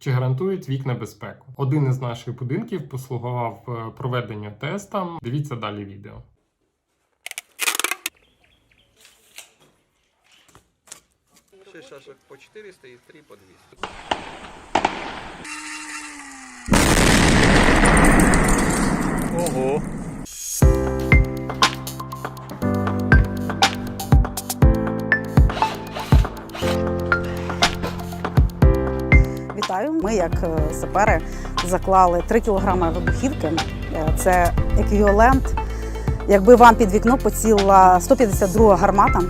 Чи гарантують вікна безпеку? Один із наших будинків послугував е, проведенню тестам. Дивіться далі відео. Шесть шашек по 400 і 3 по 200. Вітаю. Ми, як е, сапери, заклали 3 кілограми вибухівки. Е, Це еквівалент. Якби вам під вікно поціла 152 гармата,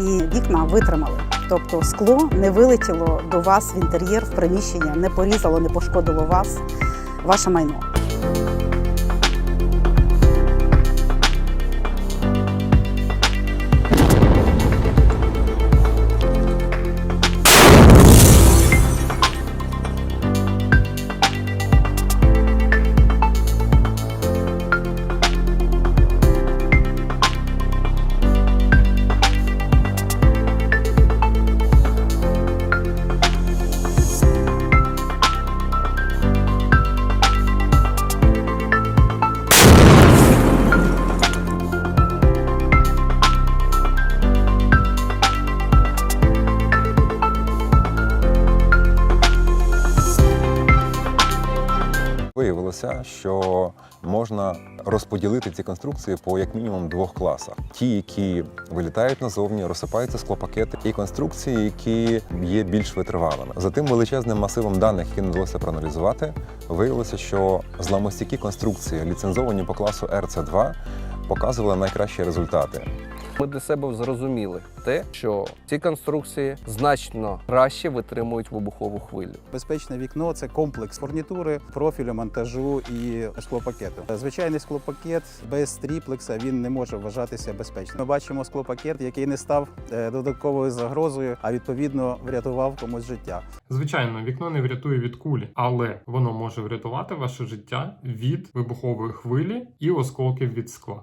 і вікна витримали. Тобто скло не вилетіло до вас в інтер'єр, в приміщення, не порізало, не пошкодило вас, ваше майно. Виявилося, що можна розподілити ці конструкції по як мінімум двох класах: ті, які вилітають назовні, розсипаються склопакети, і конструкції, які є більш витривалими. За тим величезним масивом даних, які не вдалося проаналізувати, виявилося, що зламостійкі конструкції, ліцензовані по класу RC2, показували найкращі результати. Ми для себе зрозуміли те, що ці конструкції значно краще витримують вибухову хвилю. Безпечне вікно це комплекс фурнітури, профілю, монтажу і склопакету. Звичайний склопакет без тріплекса він не може вважатися безпечним. Ми бачимо склопакет, який не став е, додатковою загрозою, а відповідно врятував комусь життя. Звичайно, вікно не врятує від кулі, але воно може врятувати ваше життя від вибухової хвилі і осколків від скла.